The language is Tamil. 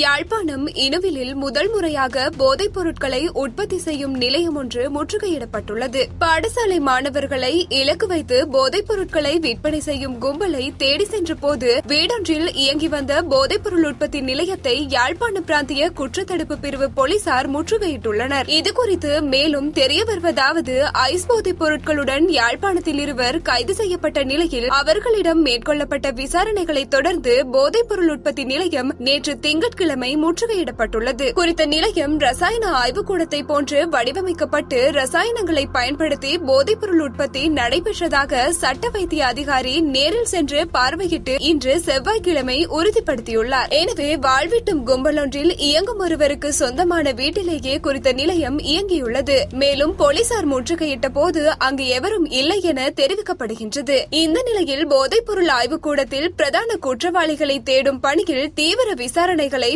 யாழ்ப்பாணம் இனவிலில் முதல் முறையாக போதைப் பொருட்களை உற்பத்தி செய்யும் நிலையம் ஒன்று முற்றுகையிடப்பட்டுள்ளது. பாடசாலை மாணவர்களை இலக்கு வைத்து போதைப் பொருட்களை விற்பனை செய்யும் கும்பலை தேடி சென்ற போது வீடொன்றில் இயங்கி வந்த போதைப் பொருள் உற்பத்தி நிலையத்தை யாழ்ப்பாண பிராந்திய குற்றத்தடுப்பு பிரிவு போலீசார் முற்றுகையிட்டுள்ளனர். இதுகுறித்து மேலும் தெரிய வருவதாவது ஐஸ் போதைப் பொருட்களுடன் யாழ்ப்பாணத்தில் இருவர் கைது செய்யப்பட்ட நிலையில் அவர்களிடம் மேற்கொள்ளப்பட்ட விசாரணைகளை தொடர்ந்து போதைப் பொருள் உற்பத்தி நிலையம் நேற்று திங்கட்கிழமை முற்றுகையிடப்பட்டுள்ளது. குறித்த நிலையம் ரசாயன ஆய்வுக்கூடத்தை போன்று வடிவமைக்கப்பட்டு ரசாயனங்களை பயன்படுத்தி போதைப்பொருள் உற்பத்தி நடைபெற்றதாக சட்ட வைத்திய அதிகாரி நேரில் சென்று பார்வையிட்டு இன்று செவ்வாய்க்கிழமை உறுதிப்படுத்தியுள்ளார். எனவே வாழ்விட்டும் கும்பலொன்றில் இயங்கும் ஒருவருக்கு சொந்தமான வீட்டிலேயே குறித்த நிலையம் இயங்கியுள்ளது. மேலும் போலீசார் முற்றுகையிட்ட போது அங்கு எவரும் இல்லை என தெரிவிக்கப்படுகின்றது. இந்த நிலையில் போதைப்பொருள் ஆய்வுக்கூடத்தில் பிரதான குற்றவாளிகளை தேடும் பணியில் தீவிர விசாரணைகளை